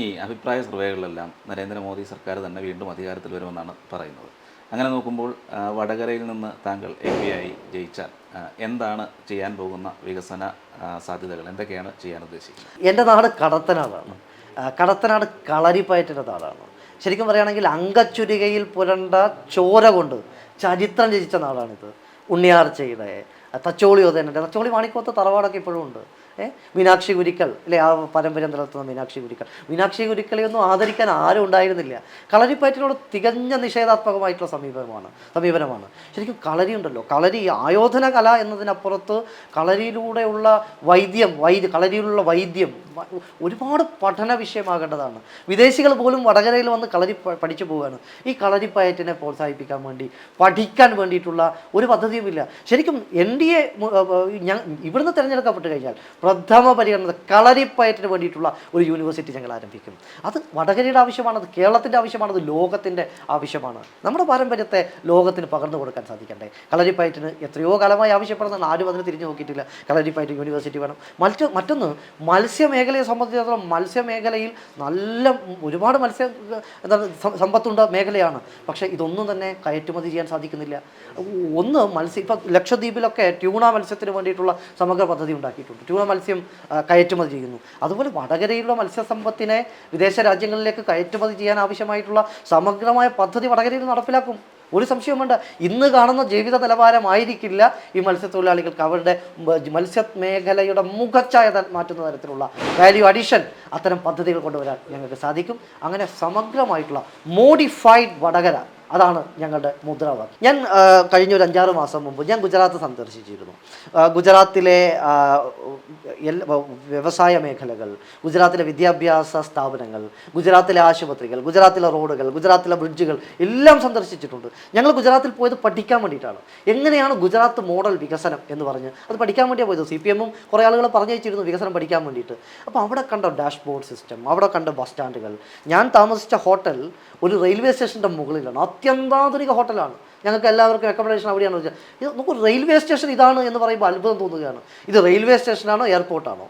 ഈ അഭിപ്രായ സർവേകളിലെല്ലാം നരേന്ദ്രമോദി സർക്കാർ തന്നെ വീണ്ടും അധികാരത്തിൽ വരുമെന്നാണ് പറയുന്നത്. അങ്ങനെ നോക്കുമ്പോൾ വടകരയിൽ നിന്ന് താങ്കൾ എം പി ആയി ജയിച്ചാൽ എന്താണ് ചെയ്യാൻ പോകുന്ന വികസന സാധ്യതകൾ? എന്തൊക്കെയാണ് ചെയ്യാൻ ഉദ്ദേശിക്കുന്നത്? എന്റെ നാട് കടത്തനാടാണ്. കടത്തനാട് കളരിപ്പയറ്റിന്റെ നാടാണ്. ശരിക്കും പറയുകയാണെങ്കിൽ അങ്കച്ചുരികയിൽ പുരണ്ട ചോര കൊണ്ട് ചരിത്രം രചിച്ച നാടാണിത്. ഉണ്ണിയാർച്ചയുടെ തച്ചോളി ഉദയനന്റെ തച്ചോളി വാണിക്കോത്ത് തറവാടൊക്കെ ഇപ്പോഴും ഉണ്ട്. മീനാക്ഷി ഗുരുക്കൾ അല്ലെ? ആ പരമ്പര നിലനിർത്തുന്ന മീനാക്ഷി ഗുരുക്കൾ മീനാക്ഷി ഗുരിക്കളെ ഒന്നും ആദരിക്കാൻ ആരും ഉണ്ടായിരുന്നില്ല. കളരിപ്പയറ്റിനോട് തികഞ്ഞ നിഷേധാത്മകമായിട്ടുള്ള സമീപനമാണ് സമീപനമാണ്. ശരിക്കും കളരി ഉണ്ടല്ലോ. കളരി ആയോധന കല എന്നതിനപ്പുറത്ത് കളരിയിലൂടെയുള്ള വൈദ്യം വൈദ്യ കളരിയിലുള്ള വൈദ്യം ഒരുപാട് പഠന വിഷയമാകേണ്ടതാണ്. വിദേശികൾ പോലും വടകരയിൽ വന്ന് കളരി പഠിച്ചു പോവുകയാണ്. ഈ കളരിപ്പയറ്റിനെ പ്രോത്സാഹിപ്പിക്കാൻ വേണ്ടി പഠിക്കാൻ വേണ്ടിയിട്ടുള്ള ഒരു പദ്ധതിയുമില്ല. ശരിക്കും എൻ ഡി എ ഇവിടുന്ന് തിരഞ്ഞെടുക്കപ്പെട്ട് കഴിഞ്ഞാൽ പ്രഥമ പരിഗണന കളരിപ്പയറ്റിന് വേണ്ടിയിട്ടുള്ള ഒരു യൂണിവേഴ്സിറ്റി ഞങ്ങൾ ആരംഭിക്കും. അത് വടകരയുടെ ആവശ്യമാണ് അത് കേരളത്തിന്റെ ആവശ്യമാണ് അത് ലോകത്തിന്റെ ആവശ്യമാണ്. നമ്മുടെ പാരമ്പര്യത്തെ ലോകത്തിന് പകർന്നു കൊടുക്കാൻ സാധിക്കണ്ടേ? കളരിപ്പയറ്റിന് എത്രയോ കാലമായി ആവശ്യപ്പെടുന്നതാണ് ആരും അതിന് തിരിഞ്ഞു നോക്കിയിട്ടില്ല. കളരിപ്പയറ്റ് യൂണിവേഴ്സിറ്റി വേണം. മറ്റ് മറ്റൊന്ന് മത്സ്യമേഖലയെ സംബന്ധിച്ചിടത്തോളം മത്സ്യമേഖലയിൽ നല്ല ഒരുപാട് മത്സ്യ എന്താണ് സമ്പത്തുണ്ട മേഖലയാണ്. പക്ഷേ ഇതൊന്നും തന്നെ കയറ്റുമതി ചെയ്യാൻ സാധിക്കുന്നില്ല. ഒന്ന് മത്സ്യ ഇപ്പം ലക്ഷദ്വീപിലൊക്കെ ട്യൂണ മത്സ്യത്തിന് വേണ്ടിയിട്ടുള്ള സമഗ്ര പദ്ധതി ഉണ്ടാക്കിയിട്ടുണ്ട്. ട്യൂണ മത്സ്യം കയറ്റുമതി ചെയ്യുന്നു. അതുപോലെ വടകരയിലുള്ള മത്സ്യസമ്പത്തിനെ വിദേശ രാജ്യങ്ങളിലേക്ക് കയറ്റുമതി ചെയ്യാൻ ആവശ്യമായിട്ടുള്ള സമഗ്രമായ പദ്ധതി വടകരയിൽ നടപ്പിലാക്കും. ഒരു സംശയവും വേണ്ട ഇന്ന് കാണുന്ന ജീവിത നിലവാരമായിരിക്കില്ല ഈ മത്സ്യത്തൊഴിലാളികൾക്ക്. അവരുടെ മത്സ്യ മേഖലയുടെ മുഖച്ഛായ മാറ്റുന്ന തരത്തിലുള്ള വാല്യൂ അഡീഷൻ അത്തരം പദ്ധതികൾ കൊണ്ടുവരാൻ ഞങ്ങൾക്ക് സാധിക്കും. അങ്ങനെ സമഗ്രമായിട്ടുള്ള മോഡിഫൈഡ് വടകര അതാണ് ഞങ്ങളുടെ മുദ്രാവാക്യം. ഞാൻ കഴിഞ്ഞ ഒരു അഞ്ചാറ് മാസം മുമ്പ് ഞാൻ ഗുജറാത്ത് സന്ദർശിച്ചിരുന്നു. ഗുജറാത്തിലെ വ്യവസായ മേഖലകൾ ഗുജറാത്തിലെ വിദ്യാഭ്യാസ സ്ഥാപനങ്ങൾ ഗുജറാത്തിലെ ആശുപത്രികൾ ഗുജറാത്തിലെ റോഡുകൾ ഗുജറാത്തിലെ ബ്രിഡ്ജുകൾ എല്ലാം സന്ദർശിച്ചിട്ടുണ്ട്. ഞങ്ങൾ ഗുജറാത്തിൽ പോയത് പഠിക്കാൻ വേണ്ടിയിട്ടാണ്. എങ്ങനെയാണ് ഗുജറാത്ത് മോഡൽ വികസനം എന്ന് പറഞ്ഞ് അത് പഠിക്കാൻ വേണ്ടിയാണ് പോയത്? സി പി എമ്മും കുറേ ആളുകൾ പറഞ്ഞു വെച്ചിരുന്നു വികസനം പഠിക്കാൻ വേണ്ടിയിട്ട്. അപ്പോൾ അവിടെ കണ്ട ഡാഷ്ബോർഡ് സിസ്റ്റം അവിടെ കണ്ട ബസ് സ്റ്റാൻഡുകൾ ഞാൻ താമസിച്ച ഹോട്ടൽ ഒരു റെയിൽവേ സ്റ്റേഷന്റെ മുകളിലാണ്. അത്യന്താധുനിക ഹോട്ടലാണ്. ഞങ്ങൾക്ക് എല്ലാവർക്കും അക്കോമഡേഷൻ അവിടെയാണ് വെച്ചാൽ ഇത് നമുക്ക് റെയിൽവേ സ്റ്റേഷൻ ഇതാണ് എന്ന് പറയുമ്പോൾ അത്ഭുതം തോന്നുകയാണ്. ഇത് റെയിൽവേ സ്റ്റേഷനാണോ എയർപോർട്ടാണോ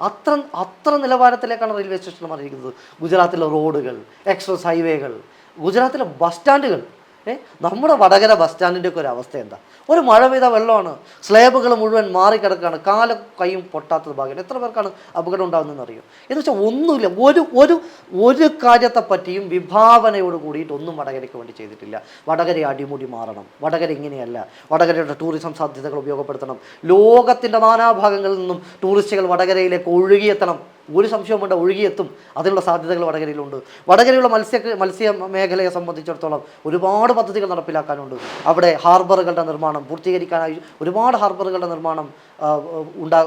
അത്ര അത്ര നിലവാരത്തിലേക്കാണ് റെയിൽവേ സ്റ്റേഷൻ മാറിയിരിക്കുന്നത്. ഗുജറാത്തിലെ റോഡുകൾ എക്സ്പ്രസ് ഹൈവേകൾ ഗുജറാത്തിലെ ബസ് സ്റ്റാൻഡുകൾ ഏ? നമ്മുടെ വടകര ബസ് സ്റ്റാൻഡിന്റെ ഒക്കെ ഒരു അവസ്ഥ എന്താ? ഒരു മഴ പെയ്ത വെള്ളമാണ്. സ്ലേബുകൾ മുഴുവൻ മാറിക്കിടക്കുകയാണ് കാല കൈയും പൊട്ടാത്തത് ഭാഗ്യം എത്ര പേർക്കാണ് അപകടം ഉണ്ടാകുന്നതെന്ന് അറിയോ? എന്ന് വെച്ചാൽ ഒന്നുമില്ല. ഒരു ഒരു ഒരു കാര്യത്തെ പറ്റിയും വിഭാവനയോട് കൂടിയിട്ട് ഒന്നും വടകരയ്ക്ക് വേണ്ടി ചെയ്തിട്ടില്ല. വടകര അടിമുടി മാറണം. വടകര ഇങ്ങനെയല്ല. വടകരയുടെ ടൂറിസം സാധ്യതകൾ ഉപയോഗപ്പെടുത്തണം. ലോകത്തിന്റെ നാനാഭാഗങ്ങളിൽ നിന്നും ടൂറിസ്റ്റുകൾ വടകരയിലേക്ക് ഒഴുകിയെത്തണം. ഒരു സംശയം വേണ്ട ഒഴുകിയെത്തും. അതിനുള്ള സാധ്യതകൾ വടകരയിലുണ്ട്. വടകരയുള്ള മത്സ്യ മത്സ്യ മേഖലയെ സംബന്ധിച്ചിടത്തോളം ഒരുപാട് പദ്ധതികൾ നടപ്പിലാക്കാനുണ്ട്. അവിടെ ഹാർബറുകളുടെ നിർമ്മാണം പൂർത്തീകരിക്കാനായി ഒരുപാട് ഹാർബറുകളുടെ നിർമ്മാണം ഉണ്ടാ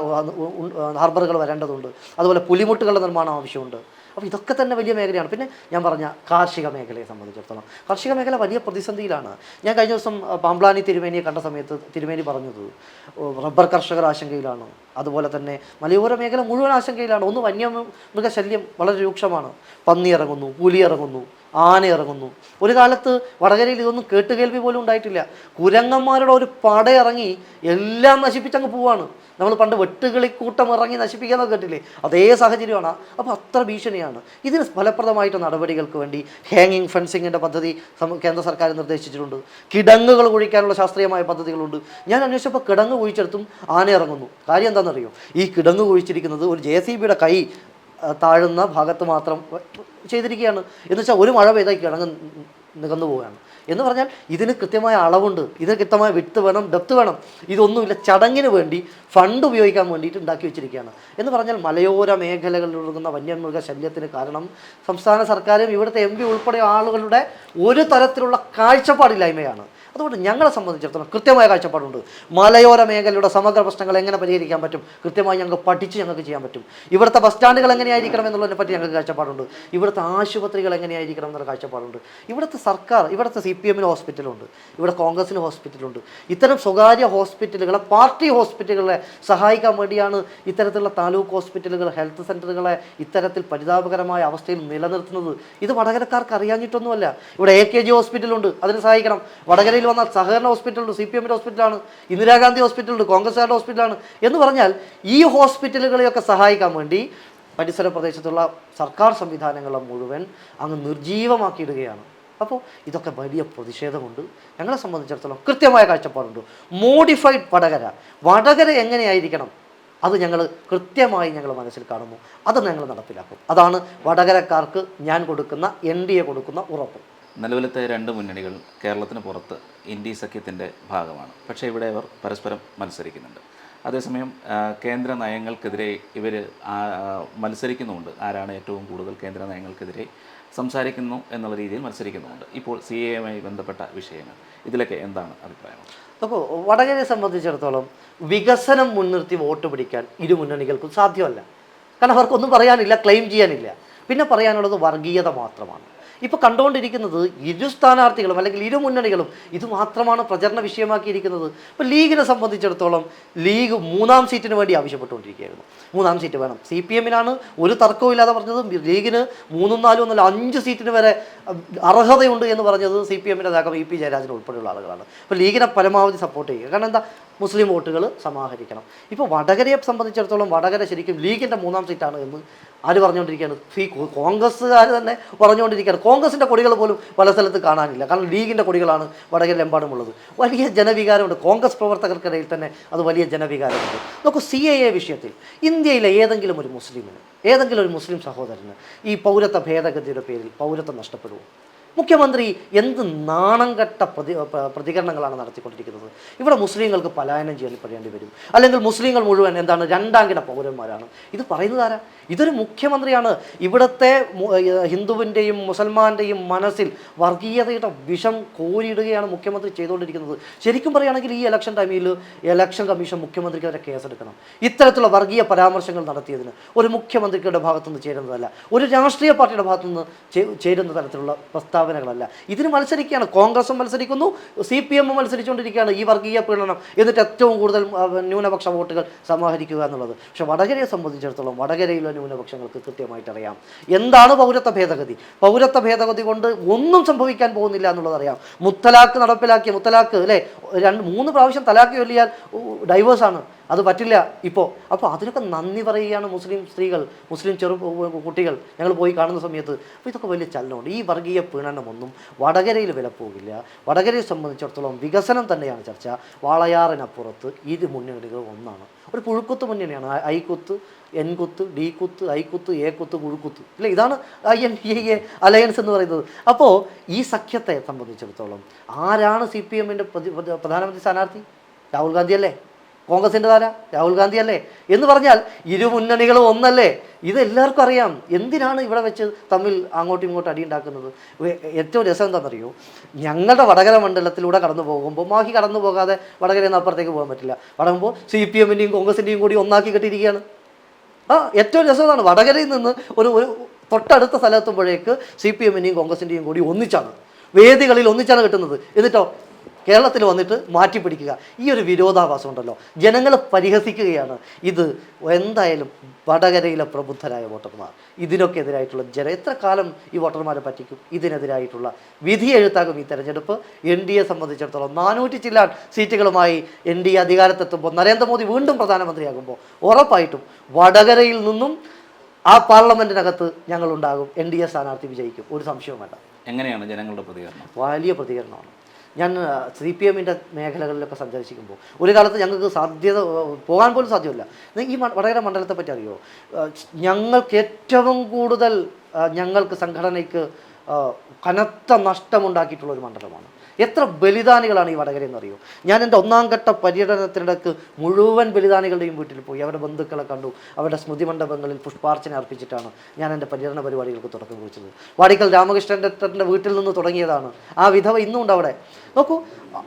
ഹാർബറുകൾ വരേണ്ടതുണ്ട്. അതുപോലെ പുലിമുട്ടുകളുടെ നിർമ്മാണം ആവശ്യമുണ്ട്. അപ്പോൾ ഇതൊക്കെ തന്നെ വലിയ മേഖലയാണ്. പിന്നെ ഞാൻ പറഞ്ഞ കാർഷിക മേഖലയെ സംബന്ധിച്ചിടത്തോളം. കാർഷിക മേഖല വലിയ പ്രതിസന്ധിയിലാണ്. ഞാൻ കഴിഞ്ഞ ദിവസം പാമ്പ്ലാനി തിരുമേനിയെ കണ്ട സമയത്ത് തിരുമേനി പറഞ്ഞത് റബ്ബർ കർഷകർ ആശങ്കയിലാണ്. അതുപോലെ തന്നെ മലയോര മേഖല മുഴുവൻ ആശങ്കയിലാണ്. ഒന്ന് വന്യമൃഗശല്യം വളരെ രൂക്ഷമാണ്. പന്നി ഇറങ്ങുന്നു പുലി ഇറങ്ങുന്നു ആന ഇറങ്ങുന്നു ഒരു കാലത്ത് വടകരയിൽ ഇതൊന്നും കേട്ടുകേൾവി പോലും ഉണ്ടായിട്ടില്ല. കുരങ്ങന്മാരുടെ ഒരു പട ഇറങ്ങി എല്ലാം നശിപ്പിച്ചങ്ങ് പോവാണ്. നമ്മൾ പണ്ട് വെട്ടുകളിക്കൂട്ടം ഇറങ്ങി നശിപ്പിക്കാന്നൊക്കെ കേട്ടില്ലേ? അതേ സാഹചര്യമാണ്. അപ്പോൾ അത്ര ഭീഷണിയാണ്. ഇതിന് ഫലപ്രദമായിട്ട് നടപടികൾക്ക് വേണ്ടി ഹാങ്ങിങ് ഫെൻസിങ്ങിന്റെ പദ്ധതി കേന്ദ്ര സർക്കാർ നിർദ്ദേശിച്ചിട്ടുണ്ട്. കിടങ്ങുകൾ കുഴിക്കാനുള്ള ശാസ്ത്രീയമായ പദ്ധതികളുണ്ട്. ഞാൻ അന്വേഷിച്ചപ്പോൾ കിടങ്ങ് കുഴിച്ചെടുത്തും ആന ഇറങ്ങുന്നു കാര്യം എന്താണെന്നറിയോ? ഈ കിടങ്ങ് കുഴിച്ചിരിക്കുന്നത് ഒരു ജെ സി ബിയുടെ കൈ താഴുന്ന ഭാഗത്ത് മാത്രം ചെയ്തിരിക്കുകയാണ്. എന്ന് വെച്ചാൽ ഒരു മഴ പെയ്താൽ കിടങ്ങ് നികന്നു പോവുകയാണ്. എന്ന് പറഞ്ഞാൽ ഇതിന് കൃത്യമായ അളവുണ്ട്. ഇതിന് കൃത്യമായ വിട്ട് വേണം ഡെപ്ത് വേണം. ഇതൊന്നുമില്ല. ചടങ്ങിന് വേണ്ടി ഫണ്ട് ഉപയോഗിക്കാൻ വേണ്ടിയിട്ട് ഉണ്ടാക്കി വെച്ചിരിക്കുകയാണ്. എന്ന് പറഞ്ഞാൽ മലയോര മേഖലകളിൽ ഒഴുകുന്ന വന്യമൃഗ ശല്യത്തിന് കാരണം സംസ്ഥാന സർക്കാരും ഇവിടുത്തെ എം ഉൾപ്പെടെ ആളുകളുടെ ഒരു തരത്തിലുള്ള കാഴ്ചപ്പാടില്ലായ്മയാണ്. അതുകൊണ്ട് ഞങ്ങളെ സംബന്ധിച്ചിടത്തോളം കൃത്യമായ കാഴ്ചപ്പാടുണ്ട്. മലയോര മേഖലയുടെ സമഗ്ര പ്രശ്നങ്ങൾ എങ്ങനെ പരിഹരിക്കാൻ പറ്റും? കൃത്യമായി ഞങ്ങൾക്ക് പഠിച്ച് ഞങ്ങൾക്ക് ചെയ്യാൻ പറ്റും. ഇവിടുത്തെ ബസ് സ്റ്റാൻഡുകൾ എങ്ങനെയായിരിക്കണം എന്നുള്ളതിനെ പറ്റി ഞങ്ങൾക്ക് കാഴ്ചപ്പാടുണ്ട്. ഇവിടുത്തെ ആശുപത്രികൾ എങ്ങനെയായിരിക്കണം എന്നുള്ള കാഴ്ചപ്പാടുണ്ട്. ഇവിടുത്തെ സർക്കാർ ഇവിടുത്തെ സി പി എമ്മിന് ഹോസ്പിറ്റലുണ്ട്. ഇവിടെ കോൺഗ്രസിന് ഹോസ്പിറ്റലുണ്ട്. ഇത്തരം സ്വകാര്യ ഹോസ്പിറ്റലുകളെ പാർട്ടി ഹോസ്പിറ്റലുകളെ സഹായിക്കാൻ വേണ്ടിയാണ് ഇത്തരത്തിലുള്ള താലൂക്ക് ഹോസ്പിറ്റലുകൾ ഹെൽത്ത് സെന്ററുകളെ ഇത്തരത്തിൽ പരിതാപകരമായ അവസ്ഥയിൽ നിലനിർത്തുന്നത്. ഇത് വടകരക്കാർക്ക് അറിയാഞ്ഞിട്ടൊന്നുമല്ല. ഇവിടെ എ കെ ജി ഹോസ്പിറ്റലുണ്ട്. അതിന് സഹായിക്കണം. വടകരയിൽ വന്നാൽ സഹകരണ ഹോസ്പിറ്റലുണ്ട് സി പി എമ്മിന്റെ ഹോസ്പിറ്റലാണ് ഇന്ദിരാഗാന്ധി ഹോസ്പിറ്റലുണ്ട് കോൺഗ്രസ്സുകാരുടെ ഹോസ്പിറ്റലാണ് എന്ന് പറഞ്ഞാൽ ഈ ഹോസ്പിറ്റലുകളെയൊക്കെ സഹായിക്കാൻ വേണ്ടി പരിസര പ്രദേശത്തുള്ള സർക്കാർ സംവിധാനങ്ങളെ മുഴുവൻ അങ്ങ് നിർജീവമാക്കിയിടുകയാണ് അപ്പോൾ ഇതൊക്കെ വലിയ പ്രതിഷേധമുണ്ട്. ഞങ്ങളെ സംബന്ധിച്ചിടത്തോളം കൃത്യമായ കാഴ്ചപ്പാടുണ്ട്. മോഡിഫൈഡ് വടകര. വടകര എങ്ങനെയായിരിക്കണം? അത് ഞങ്ങൾ കൃത്യമായി ഞങ്ങൾ മനസ്സിൽ കാണുന്നു. അത് ഞങ്ങൾ നടപ്പിലാക്കും. അതാണ് വടകരക്കാർക്ക് ഞാൻ കൊടുക്കുന്ന എൻ കൊടുക്കുന്ന ഉറപ്പ്. നിലവിലത്തെ രണ്ട് മുന്നണികൾ കേരളത്തിന് പുറത്ത് ഇന്ത്യ സഖ്യത്തിന്റെ ഭാഗമാണ്. പക്ഷേ ഇവിടെ അവർ പരസ്പരം മത്സരിക്കുന്നുണ്ട്. അതേസമയം കേന്ദ്ര നയങ്ങൾക്കെതിരെ ഇവർ മത്സരിക്കുന്നുമുണ്ട്. ആരാണ് ഏറ്റവും കൂടുതൽ കേന്ദ്ര നയങ്ങൾക്കെതിരെ സംസാരിക്കുന്നു എന്നുള്ള രീതിയിൽ മത്സരിക്കുന്നുമുണ്ട്. ഇപ്പോൾ സി എയുമായി ബന്ധപ്പെട്ട വിഷയങ്ങൾ. ഇതിലൊക്കെ എന്താണ് അഭിപ്രായം? അപ്പോൾ വടകരയെ സംബന്ധിച്ചിടത്തോളം വികസനം മുൻനിർത്തി വോട്ട് പിടിക്കാൻ ഇരു മുന്നണികൾക്കും സാധ്യമല്ല. കാരണം അവർക്കൊന്നും പറയാനില്ല ക്ലെയിം ചെയ്യാനില്ല. പിന്നെ പറയാനുള്ളത് വർഗീയത മാത്രമാണ്. ഇപ്പോൾ കണ്ടുകൊണ്ടിരിക്കുന്നത് ഇരു സ്ഥാനാർത്ഥികളും അല്ലെങ്കിൽ ഇരു മുന്നണികളും ഇത് മാത്രമാണ് പ്രചരണ വിഷയമാക്കിയിരിക്കുന്നത്. ഇപ്പോൾ ലീഗിനെ സംബന്ധിച്ചിടത്തോളം ലീഗ് മൂന്നാം സീറ്റിന് വേണ്ടി ആവശ്യപ്പെട്ടുകൊണ്ടിരിക്കുകയായിരുന്നു. മൂന്നാം സീറ്റ് വേണം. സി പി എമ്മിനാണ് ഒരു തർക്കവും ഇല്ലാതെ പറഞ്ഞത്. ലീഗിന് മൂന്നും നാലും ഒന്നല്ല അഞ്ച് സീറ്റിന് വരെ അർഹതയുണ്ട് എന്ന് പറഞ്ഞത് സി പി എമ്മിന്റെ നേതാക്കം ഇ പി ജയരാജൻ ഉൾപ്പെടെയുള്ള ആളുകളാണ്. അപ്പോൾ ലീഗിനെ പരമാവധി സപ്പോർട്ട് ചെയ്യുക. കാരണം എന്താ? മുസ്ലിം വോട്ടുകൾ സമാഹരിക്കണം. ഇപ്പോൾ വടകരയെ സംബന്ധിച്ചിടത്തോളം വടകര ശരിക്കും ലീഗിന്റെ മൂന്നാം സീറ്റാണ് എന്ന് ആര് പറഞ്ഞുകൊണ്ടിരിക്കുകയാണ്? ഈ കോൺഗ്രസ്സുകാർ തന്നെ പറഞ്ഞുകൊണ്ടിരിക്കുകയാണ്. കോൺഗ്രസിന്റെ കൊടികൾ പോലും പല സ്ഥലത്ത് കാണാനില്ല. കാരണം ലീഗിന്റെ കൊടികളാണ് വടകരയിലെമ്പാടുമുള്ളത് വലിയ ജനവികാരമുണ്ട്. കോൺഗ്രസ് പ്രവർത്തകർക്കിടയിൽ തന്നെ അത് വലിയ ജനവികാരമുണ്ട്. നോക്കൂ സി എ എ വിഷയത്തിൽ ഇന്ത്യയിലെ ഏതെങ്കിലും ഒരു മുസ്ലിമിന് ഏതെങ്കിലും ഒരു മുസ്ലിം സഹോദരന് ഈ പൗരത്വ ഭേദഗതിയുടെ പേരിൽ പൗരത്വം നഷ്ടപ്പെടുമോ? മുഖ്യമന്ത്രി എന്ത് നാണം കെട്ട പ്രതി പ്രതികരണങ്ങളാണ് നടത്തിക്കൊണ്ടിരിക്കുന്നത്? ഇവിടെ മുസ്ലിങ്ങൾക്ക് പലായനം ചെയ്യാൻ പറയേണ്ടി വരും. അല്ലെങ്കിൽ മുസ്ലിങ്ങൾ മുഴുവൻ എന്താണ് രണ്ടാം കിട പൗരന്മാരാണ്. ഇത് പറയുന്നത് ആരാ? ഇതൊരു മുഖ്യമന്ത്രിയാണ്. ഇവിടുത്തെ ഹിന്ദുവിന്റെയും മുസൽമാന്റെയും മനസ്സിൽ വർഗീയതയുടെ വിഷം കോരിയിടുകയാണ് മുഖ്യമന്ത്രി ചെയ്തുകൊണ്ടിരിക്കുന്നത്. ശരിക്കും പറയുകയാണെങ്കിൽ ഈ ഇലക്ഷൻ ടൈമിൽ ഇലക്ഷൻ കമ്മീഷൻ മുഖ്യമന്ത്രിക്കെതിരെ കേസെടുക്കണം. ഇത്തരത്തിലുള്ള വർഗീയ പരാമർശങ്ങൾ നടത്തിയതിന് ഒരു മുഖ്യമന്ത്രിയുടെ ഭാഗത്തുനിന്ന് ചേരുന്നതല്ല. ഒരു രാഷ്ട്രീയ പാർട്ടിയുടെ ഭാഗത്തുനിന്ന് ചേരുന്ന തരത്തിലുള്ള പ്രസ്താവനകളല്ല ഇതിന് മത്സരിക്കുകയാണ്. കോൺഗ്രസും മത്സരിക്കുന്നു സി പി എമ്മും മത്സരിച്ചുകൊണ്ടിരിക്കുകയാണ് ഈ വർഗീയ പീഡനം. എന്നിട്ട് ഏറ്റവും കൂടുതൽ ന്യൂനപക്ഷ വോട്ടുകൾ സമാഹരിക്കുക എന്നുള്ളത്. പക്ഷേ വടകരയെ സംബന്ധിച്ചിടത്തോളം വടകരയിലെ ന്യൂനപക്ഷങ്ങൾക്ക് കൃത്യമായിട്ട് അറിയാം. എന്താണ് പൗരത്വ ഭേദഗതി? പൗരത്വ ഭേദഗതി കൊണ്ട് ഒന്നും സംഭവിക്കാൻ പോകുന്നില്ല എന്നുള്ളത് അറിയാം. മുത്തലാഖ് നടപ്പിലാക്കിയ മുത്തലാഖ് അല്ലേ? രണ്ട് മൂന്ന് പ്രാവശ്യം തലാഖ് ചൊല്ലിയാൽ ഡൈവേഴ്സാണ്. അത് പറ്റില്ല ഇപ്പോൾ അപ്പോൾ അതിനൊക്കെ നന്ദി പറയുകയാണ് മുസ്ലിം സ്ത്രീകൾ മുസ്ലിം ചെറു കുട്ടികൾ ഞങ്ങൾ പോയി കാണുന്ന സമയത്ത്. അപ്പോൾ ഇതൊക്കെ വലിയ ചലനമുണ്ട് ഈ വർഗീയ പീഡനമൊന്നും വടകരയിൽ വില പോകില്ല. വടകരയെ സംബന്ധിച്ചിടത്തോളം വികസനം തന്നെയാണ് ചർച്ച. വാളയാറിനപ്പുറത്ത് ഇത് മുന്നണികൾ ഒന്നാണ്. ഒരു പുഴുക്കുത്ത് മുന്നണിയാണ്. ഐക്കുത്ത് എൻകുത്ത് ഡി കുത്ത് ഐക്കുത്ത് എ കുത്ത് പുഴുക്കുത്ത് ഇല്ല? ഇതാണ് I N D A alliance എന്ന് പറയുന്നത്. അപ്പോൾ ഈ സഖ്യത്തെ സംബന്ധിച്ചിടത്തോളം ആരാണ് സി പി എമ്മിന്റെ പ്രധാനമന്ത്രി സ്ഥാനാർത്ഥി? രാഹുൽ ഗാന്ധി അല്ലേ കോൺഗ്രസിന്റെ താര രാഹുൽ ഗാന്ധി അല്ലേ എന്ന് പറഞ്ഞാൽ ഇരു മുന്നണികളും ഒന്നല്ലേ? ഇത് എല്ലാവർക്കും അറിയാം. എന്തിനാണ് ഇവിടെ വെച്ച് തമ്മിൽ അങ്ങോട്ടും ഇങ്ങോട്ടും അടിയുണ്ടാക്കുന്നത് ഏറ്റവും രസം എന്താണെന്നറിയോ? ഞങ്ങളുടെ വടകര മണ്ഡലത്തിലൂടെ കടന്നു പോകുമ്പോൾ മാഹി കടന്നു പോകാതെ വടകരയിൽ നിന്ന് അപ്പുറത്തേക്ക് പോകാൻ പറ്റില്ല. വടങ്ങുമ്പോൾ സി പി എമ്മിന്റെയും കോൺഗ്രസിന്റെയും കൂടി ഒന്നാക്കി കെട്ടിയിരിക്കുകയാണ്. ആ ഏറ്റവും രസമാണ് വടകരയിൽ നിന്ന് ഒരു ഒരു തൊട്ടടുത്ത സ്ഥലത്തുമ്പോഴേക്ക് സി പി എമ്മിന്റെയും കോൺഗ്രസിന്റെയും കൂടി ഒന്നിച്ചാണ്. വേദികളിൽ ഒന്നിച്ചാണ് കിട്ടുന്നത്. എന്നിട്ടോ കേരളത്തിൽ വന്നിട്ട് മാറ്റിപ്പിടിക്കുക. ഈ ഒരു വിരോധാഭാസം ഉണ്ടല്ലോ. ജനങ്ങൾ പരിഹസിക്കുകയാണ്. ഇത് എന്തായാലും വടകരയിലെ പ്രബുദ്ധരായ വോട്ടർമാർ ഇതിനൊക്കെ എതിരായിട്ടുള്ള ജന എത്ര കാലം ഈ വോട്ടർമാരെ പറ്റിക്കും? ഇതിനെതിരായിട്ടുള്ള വിധി എഴുത്താകും ഈ തെരഞ്ഞെടുപ്പ്. എൻ ഡി എ സംബന്ധിച്ചിടത്തോളം നാനൂറ്റി ചില്ലാൻ സീറ്റുകളുമായി എൻ ഡി എ അധികാരത്തെത്തുമ്പോൾ നരേന്ദ്രമോദി വീണ്ടും പ്രധാനമന്ത്രിയാകുമ്പോൾ ഉറപ്പായിട്ടും വടകരയിൽ നിന്നും ആ പാർലമെന്റിനകത്ത് ഞങ്ങളുണ്ടാകും. എൻ ഡി എ സ്ഥാനാർത്ഥി വിജയിക്കും. ഒരു സംശയവും വേണ്ട എങ്ങനെയാണ് ജനങ്ങളുടെ പ്രതികരണം? വലിയ പ്രതികരണമാണ്. ഞാൻ സി പി എമ്മിന്റെ മേഖലകളിലൊക്കെ സഞ്ചരിച്ചിരിക്കുമ്പോൾ ഒരു കാലത്ത് ഞങ്ങൾക്ക് സാധ്യത പോകാൻ പോലും സാധ്യമല്ല. ഈ വടകര മണ്ഡലത്തെ പറ്റി അറിയോ ഞങ്ങൾക്ക് ഏറ്റവും കൂടുതൽ ഞങ്ങൾക്ക് സംഘടനയ്ക്ക് കനത്ത നഷ്ടമുണ്ടാക്കിയിട്ടുള്ള ഒരു മണ്ഡലമാണ്. എത്ര ബലിദാനികളാണ് ഈ വടകര എന്നറിയോ ഞാൻ എന്റെ ഒന്നാം ഘട്ട പര്യടനത്തിനിടക്ക് മുഴുവൻ ബലിദാനികളുടെയും വീട്ടിൽ പോയി. അവരുടെ ബന്ധുക്കളെ കണ്ടു. അവരുടെ സ്മൃതി മണ്ഡപങ്ങളിൽ പുഷ്പാർച്ചന അർപ്പിച്ചിട്ടാണ് ഞാൻ എന്റെ പര്യടന പരിപാടികൾക്ക് തുടക്കം കുറിച്ചത്. വാടിക്കൽ രാമകൃഷ്ണന്റെ വീട്ടിൽ നിന്ന് തുടങ്ങിയതാണ്. ആ വിധവ ഇന്നും ഉണ്ട് അവിടെ. നോക്കൂ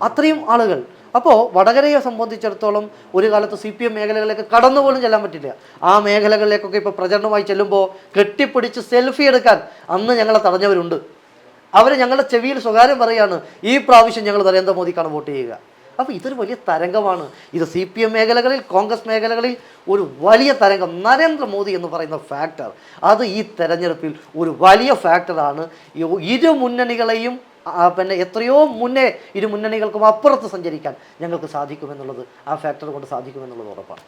അത്രയും ആളുകൾ. അപ്പോൾ വടകരയെ സംബന്ധിച്ചിടത്തോളം ഒരു കാലത്ത് സി പി എം മേഖലകളിലേക്ക് കടന്നു പോലും ചെല്ലാൻ പറ്റില്ല. ആ മേഖലകളിലേക്കൊക്കെ ഇപ്പോൾ പ്രചരണമായി ചെല്ലുമ്പോൾ കെട്ടിപ്പിടിച്ച് സെൽഫി എടുക്കാൻ അന്ന് ഞങ്ങളെ തടഞ്ഞവരുണ്ട്. അവർ ഞങ്ങളുടെ ചെവിയിൽ സ്വകാര്യം പറയാണ് ഈ പ്രാവശ്യം ഞങ്ങൾ നരേന്ദ്രമോദിക്കാണ് വോട്ട് ചെയ്യുക. അപ്പോൾ ഇതൊരു വലിയ തരംഗമാണ്. ഇത് സി പി എം മേഖലകളിൽ കോൺഗ്രസ് മേഖലകളിൽ ഒരു വലിയ തരംഗം. നരേന്ദ്രമോദി എന്ന് പറയുന്ന ഫാക്ടർ അത് ഈ തെരഞ്ഞെടുപ്പിൽ ഒരു വലിയ ഫാക്ടറാണ് ഇരു മുന്നണികളെയും പിന്നെ എത്രയോ മുന്നേ ഇരു മുന്നണികൾക്കും അപ്പുറത്ത് സഞ്ചരിക്കാൻ ഞങ്ങൾക്ക് സാധിക്കുമെന്നുള്ളത് ആ ഫാക്ടർ കൊണ്ട് സാധിക്കുമെന്നുള്ളത് ഉറപ്പാണ്.